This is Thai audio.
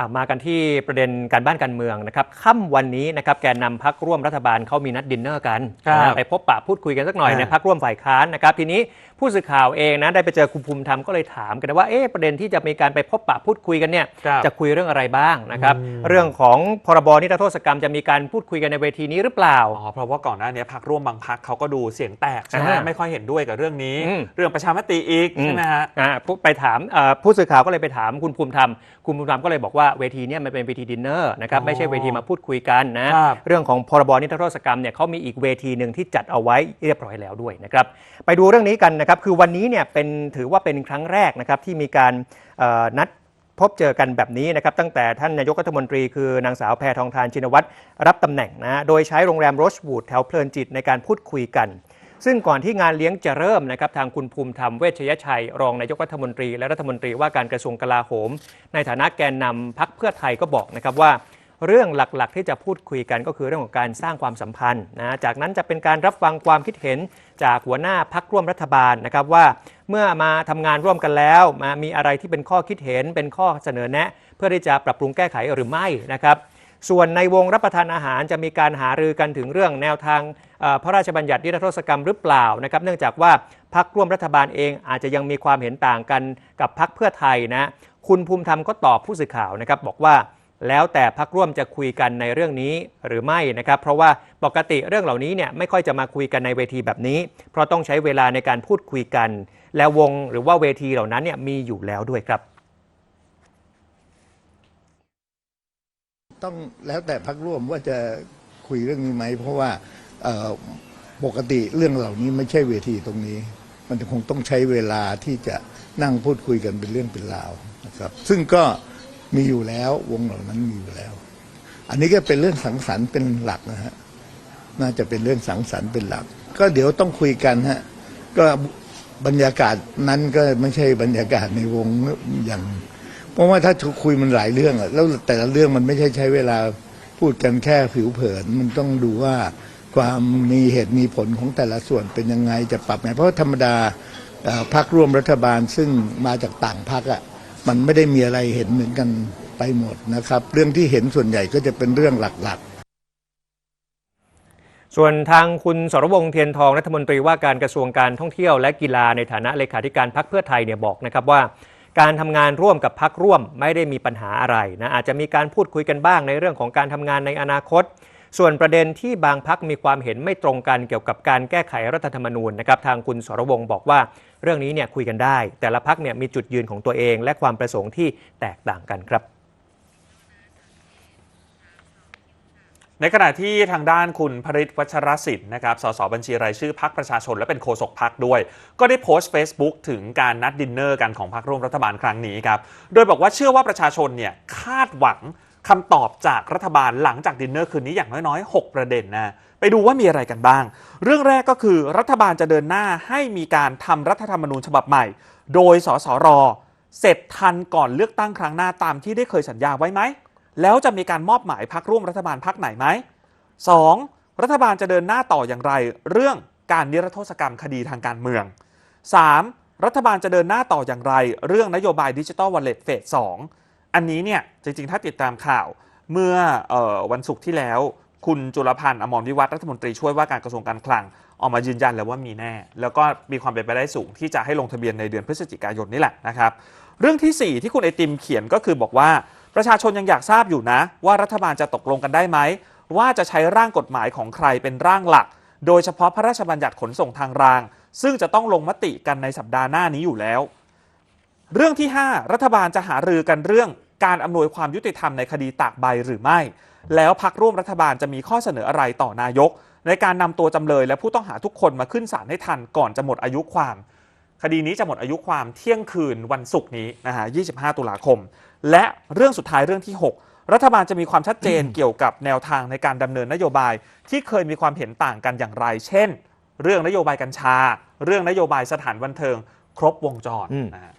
อะมากันที่ประเด็นการบ้านการเมืองนะครับค่ำวันนี้นะครับแกนนำพักร่วมรัฐบาลเขามีนัดดินเนอร์กันครับนะไปพบปะพูดคุยกันสักหน่อยอ่าในพักร่วมฝ่ายค้านนะครับทีนี้ผู้สื่อข่าวเองนะได้ไปเจอคุณภูมิธรรมก็เลยถามกันนะว่าเอ๊ะประเด็นที่จะมีการไปพบปะพูดคุยกันเนี่ยครับจะคุยเรื่องอะไรบ้างนะครับอืมเรื่องของพรบนิรโทษกรรมจะมีการพูดคุยกันในเวทีนี้หรือเปล่าอ๋อเพราะว่าก่อนหน้านี้พักร่วมบางพักเขาก็ดูเสียงแตกใช่ไหมอ่าไม่ค่อยเห็นด้วยกับเรื่องนี้อืมเรื่องประชามติอีกใช่ไหมฮะอ่าผู้ไปถามเอ่อผู้สื่อข่าวก็เลยไปถามคุณภูมิธรรมคุณภูมิธรรมก็เลยบอกว่าเวทีเนี่ยมันเป็นเวทีดินเนอร์นะครับอ๋อไม่ใช่เวทีมาพูดคุยกันนะครับเรื่องของพรบนิรโทษกรรมเนี่ยเขามีอีกเวทีหนึ่งที่จัดเอาไว้เรียบร้อยแล้วด้วยนะครับไปดูเรื่องนี้กันนะครับคือวันนี้เนี่ยเป็นถือว่าเป็นครั้งแรกนะครับที่มีการเอ่อนัดพบเจอกันแบบนี้นะครับตั้งแต่ท่านนายกรัฐมนตรีคือนางสาวแพทองทานชินวัตรรับตำแหน่งนะโดยใช้โรงแรมโรสวูดแถวเพลินจิตในการพูดคุยกัน ซึ่งก่อนที่งานเลี้ยงจะเริ่มนะครับทางคุณภูมิธรรมเวชยชัย รองนายกรัฐมนตรี และรัฐมนตรีว่าการกระทรวงกลาโหม ในฐานะแกนนำพักเพื่อไทยก็บอกนะครับว่า เรื่องหลักๆ ที่จะพูดคุยกันก็คือเรื่องของการสร้างความสัมพันธ์นะจากนั้นจะเป็นการรับฟังความคิดเห็นจากหัวหน้าพักร่วมรัฐบาลนะครับว่าเมื่อมาทำงานร่วมกันแล้วมามีอะไรที่เป็นข้อคิดเห็นเป็นข้อเสนอแนะ เพื่อที่จะปรับปรุงแก้ไขหรือไม่นะครับ ส่วนในวงรับประทานอาหารจะมีการหารือกันถึงเรื่องแนวทางพระราชบัญญัตินิรโทษกรรมหรือเปล่านะครับเนื่องจากว่าพักร่วมรัฐบาลเองอาจจะยังมีความเห็นต่างกันกับพักเพื่อไทยนะคุณภูมิธรรมก็ตอบผู้สื่อข่าวนะครับบอกว่าแล้วแต่พักร่วมจะคุยกันในเรื่องนี้หรือไม่นะครับ เพราะว่าปกติเรื่องเหล่านี้เนี่ยไม่ค่อยจะมาคุยกันในเวทีแบบนี้ เพราะต้องใช้เวลาในการพูดคุยกัน แล้ววงหรือว่าเวทีเหล่านั้นเนี่ยมีอยู่แล้วด้วยครับ ต้องแล้วแต่พักร่วมว่าจะคุยเรื่องนี้ไหม เพราะว่าปกติเรื่องเหล่านี้ไม่ใช่เวทีตรงนี้ มันคงต้องใช้เวลาที่จะนั่งพูดคุยกันเป็นเรื่องเป็นราวนะครับ ซึ่งก็มีอยู่แล้ววงเหล่านั้นมีอยู่แล้ว อันนี้ก็เป็นเรื่องสังสรรค์เป็นหลักนะฮะน่าจะเป็นเรื่องสังสรรค์เป็นหลัก ก็เดี๋ยวต้องคุยกันฮะก็บรรยากาศนั้นก็ไม่ใช่บรรยากาศในวงอย่าง เพราะว่าถ้าคุยมันหลายเรื่องอะแล้วแต่ละเรื่องมันไม่ใช่ใช้เวลาพูดกันแค่ผิวเผิน มันต้องดูว่าความมีเหตุมีผลของแต่ละส่วนเป็นยังไงจะปรับไงเพราะว่าธรรมดาพรรคร่วมรัฐบาลซึ่งมาจากต่างพรรคอะมันไม่ได้มีอะไรเห็นเหมือนกันไปหมดนะครับ เรื่องที่เห็นส่วนใหญ่ก็จะเป็นเรื่องหลักๆส่วนทางคุณสรวงเทียนทองรัฐมนตรีว่าการกระทรวงการท่องเที่ยวและกีฬาในฐานะเลขาธิการพักเพื่อไทยเนี่ยบอกนะครับว่า การทำงานร่วมกับพักร่วมไม่ได้มีปัญหาอะไรนะอาจจะมีการพูดคุยกันบ้างในเรื่องของการทำงานในอนาคต ส่วนประเด็นที่บางพักมีความเห็นไม่ตรงกันเกี่ยวกับการแก้ไขรัฐธรรมนูญนะครับทางคุณสรวงบอกว่าเรื่องนี้เนี่ยคุยกันได้ แต่ละพักเนี่ยมีจุดยืนของตัวเอง และความประสงค์ที่แตกต่างกันครับ ในขณะที่ทางด้านคุณพริตวัชรศิลป์นะครับ สสบัญชีรายชื่อพักประชาชนและเป็นโฆษกพักด้วย ก็ได้โพสต์ Facebook ถึงการนัดดินเนอร์กันของพักร่วมรัฐบาลครั้งนี้ครับ โดยบอกว่าเชื่อว่าประชาชนเนี่ยคาดหวังคำตอบจากรัฐบาลหลังจากดินเนอร์คืนนี้อย่างน้อยๆ 6 ประเด็นนะ ไปดูว่ามีอะไรกันบ้าง เรื่องแรกก็คือรัฐบาลจะเดินหน้าให้มีการทำรัฐธรรมนูญฉบับใหม่ โดยสสร เสร็จทันก่อนเลือกตั้งครั้งหน้าตามที่ได้เคยสัญญาไว้ไหม แล้วจะมีการมอบหมายพักร่วมรัฐบาลพักไหนไหม 2. รัฐบาลจะเดินหน้าต่ออย่างไร เรื่องการนิรโทษกรรมคดีทางการเมือง 3. รัฐบาลจะเดินหน้าต่ออย่างไร เรื่องนโยบายดิจิ t a ลวอลเล็ตเฟส2อันนี้เนี่ยจริงๆ ถ้าติดตามข่าวเมื่อออวันศุกร์ที่แล้ว คุณจุลพันธ์อมรวิวัฒรัฐมนตรีช่วยว่าการกระทรวงการคลังออกมายืนยันแล้วว่ามีแน่ แล้วก็มีความเป็นไปได้สูงที่จะให้ลงทะเบียนในเดือนพฤศจิกายนนี่แหละนะครับ เรื่องทีสี่4 ที่คุณไอติมเขียนก็คือบอกว่า ประชาชนยังอยากทราบอยู่นะ ว่ารัฐบาลจะตกลงกันได้ไหม ว่าจะใช้ร่างกฎหมายของใครเป็นร่างหลัก โดยเฉพาะพระราชบัญญัติขนส่งทางราง ซึ่งจะต้องลงมติกันในสัปดาห์หน้านี้อยู่แล้ว เรื่องที่ 5 รัฐบาลจะหารือกันเรื่องการอำนวยความยุติธรรมในคดีตากใบหรือไม่ แล้วพักร่วมรัฐบาลจะมีข้อเสนออะไรต่อนายก ในการนำตัวจำเลยและผู้ต้องหาทุกคนมาขึ้นศาลให้ทันก่อนจะหมดอายุความ คดีนี้จะหมดอายุความเที่ยงคืนวันศุกร์นี้นะฮะ 25 ตุลาคม และเรื่องสุดท้ายเรื่องที่ 6 รัฐบาลจะมีความชัดเจนเกี่ยวกับแนวทางในการดำเนินนโยบายที่เคยมีความเห็นต่างกันอย่างไร เช่น เรื่องนโยบายกัญชา เรื่องนโยบายสถานบันเทิง ครบวงจรอืมนะฮะ